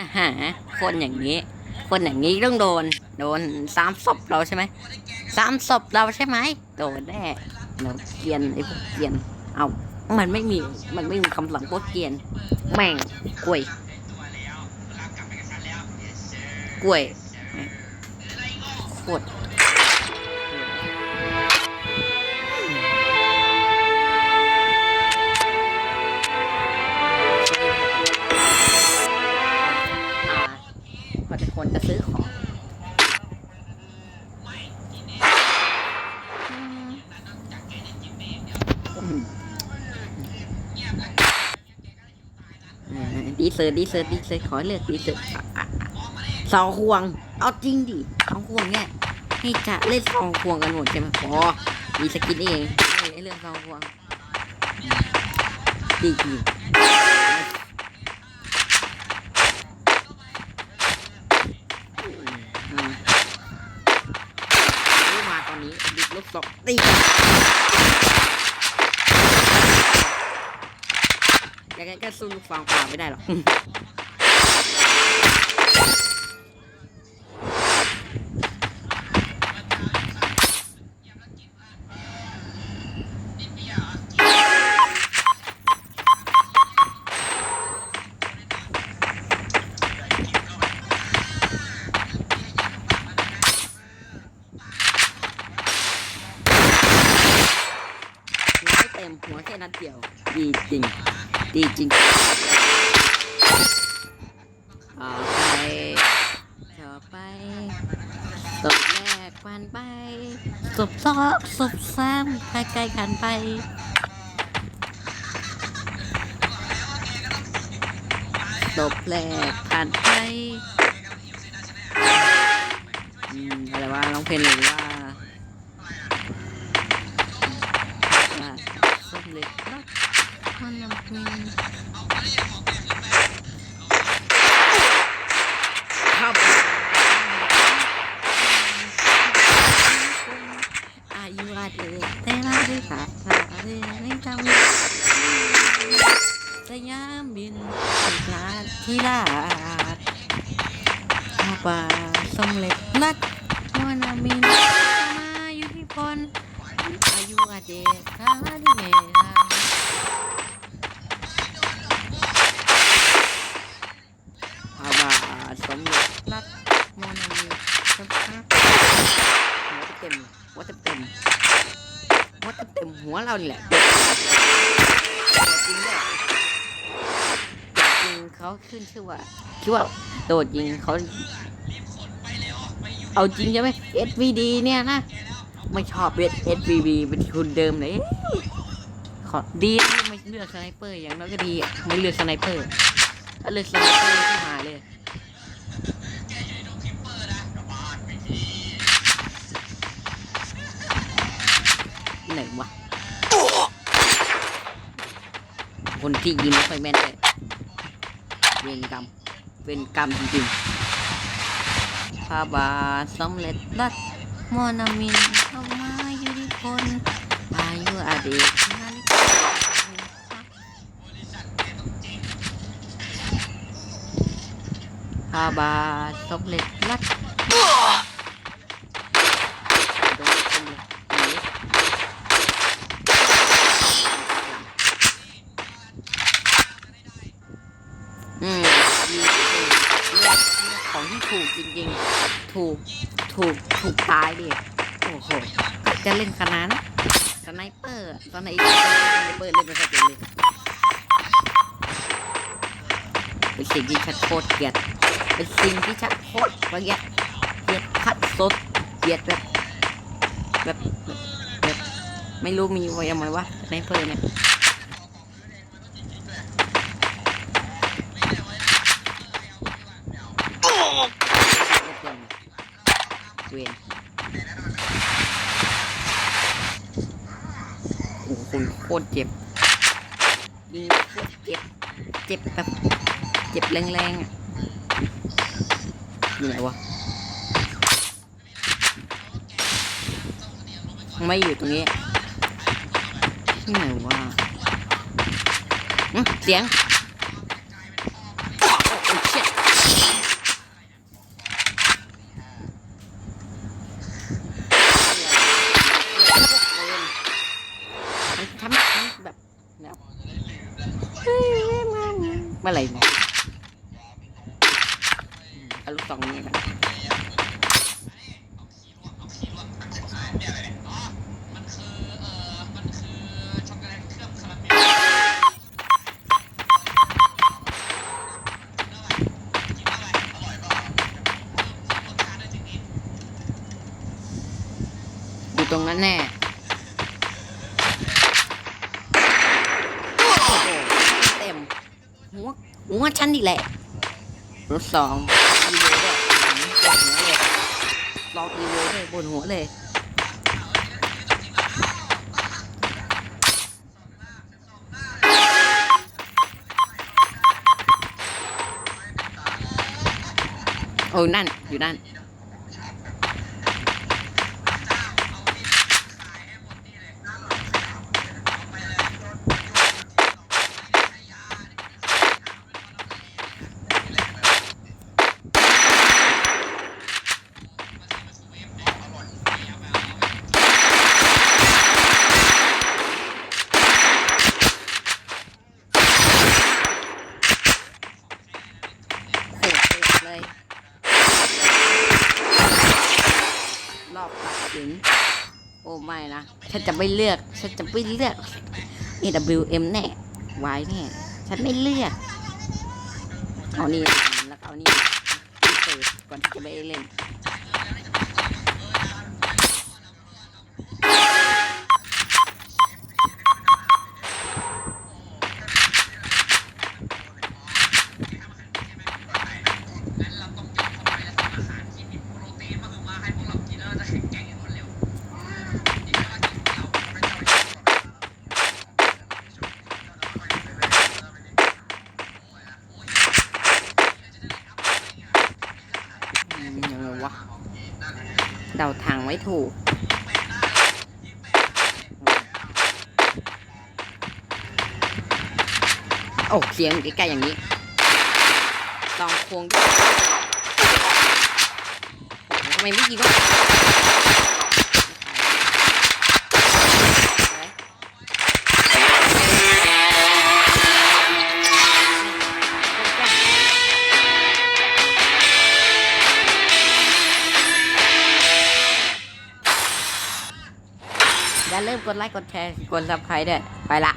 อาฮะคนอย่างนี้ คนอย่างนี้ต้องโดน โดนสามศพเราใช่ไหมสามศพเราใช่ไหมโดนแน่เราเกียนไอ้พวกเกียน เอามันไม่มี มันไม่มีคำสั่งพวกเกียน แม่งกล้วยกล้วยโคตร เซอร์ดีเซอร์ดีเซอร์ขอเลือกดีเซอร์อะอะอะสองห่วง เอาจริงดิสองห่วงเนี่ยให้จะเล่นสองห่วงกันหมดใช่ไหมอ๋อมีสกินเองไอ้เรื่องสองห่วงดีจริงมาตอนนี้ดิบลูกศรตี ยังไงก็สู้ลูกฟองเปล่าไม่ได้หรอกหัวไม่เต็มหัวแค่นัดเดียวดีจริง ดีจริงต่อไปต่อไปศพแรกผ่านไปศพสองศพสามใกล้ๆกันไปศพแรกผ่านไปอืมอะไรวะร้องเพลงหรือว่าว่าสำเร็จรัก มันนำมีครับอายุอาเดแต่ละดีค่ะอาเดไม่จำสยามบินลาที่ลาข้าป่าสำเร็จรักมันนำมีมาอยู่ที่พนอายุอาเดคาดิเมลาอาบา สมเด็จรักมอนามีสักพักหัวเต็มหัวเต็มเต็มหัวเต็มเต็มหัวเรานี่แหละจริงด้วยจริงเขาขึ้นชื่อว่าคิดว่าโดดยิงเขาเอาจริงใช่ไหม SVD เนี่ยนะ ไม่ชอบเ SVB เป็นทุนเดิมเลยขอดีไม่เลือกสไนเปอร์อย่างน้อยก็ดีไม่เลือกสไนเปอร์ถ้าเลือกสไนเปอร์ที่หายเลย คนที่ยิงไม่ค่อยแม่นเลยเวรกรรมเวรกรรมจริงๆพระบาทสำเร็จรัตมอนามินเข้ามาอยู่ที่คนอายุอดีตนาฬิกาพาบาทสำเร็จรัดโดนคนเลยหนีอืมดีเลือกเลือกของที่ ถูกจริงๆ ถูก ถูก ถูกตายดิ โอ้โห จะเล่นขนาดนั้นสไนเปอร์อะสไนเปอร์สไนเปอร์เล่นไปสักเลยเป็นสิ่งที่ชัดโคตรเกลียด เป็นสิ่งที่ชัดโคตรเกลียด เกลียดคัดสด เกลียดแบบแบบ แบบ แบบ ไม่รู้มีไว้ยังไงวะสไนเปอร์เนี่ย เวนโอ้โหโคตรเจ็บยิงโคตรเจ็บ เจ็บแบบเจ็บแรงๆอะอยู่ไหนวะไม่อยู่ตรงนี้ที่ไหนวะเสียง อะไรเนี่ยอาลูกตองนี้กันอยู่ตรงนั้นแน่ หัวหัวฉันนี่แหละรถสองอีโวด้วยบนหัวเลยลองอีโวด้วยบนหัวเลยโอ้นั่น อยู่นั่น โหดเลย รอบตัดสิน โอ้ ไม่นะฉันจะไม่เลือก ฉันจะไม่เลือก AWM แน่ไว้แน่ฉันไม่เลือก เอานี่แล้วเอานี่ที่เปิดก่อนที่จะไปเล่น เดาทางไว้ถูก โอ้เสียงใกล้ๆอย่างนี้ลองควงทำไมไม่ยิงวะ มกดไลค์กดแชร์กดซับสไครต์ด้วยไปละ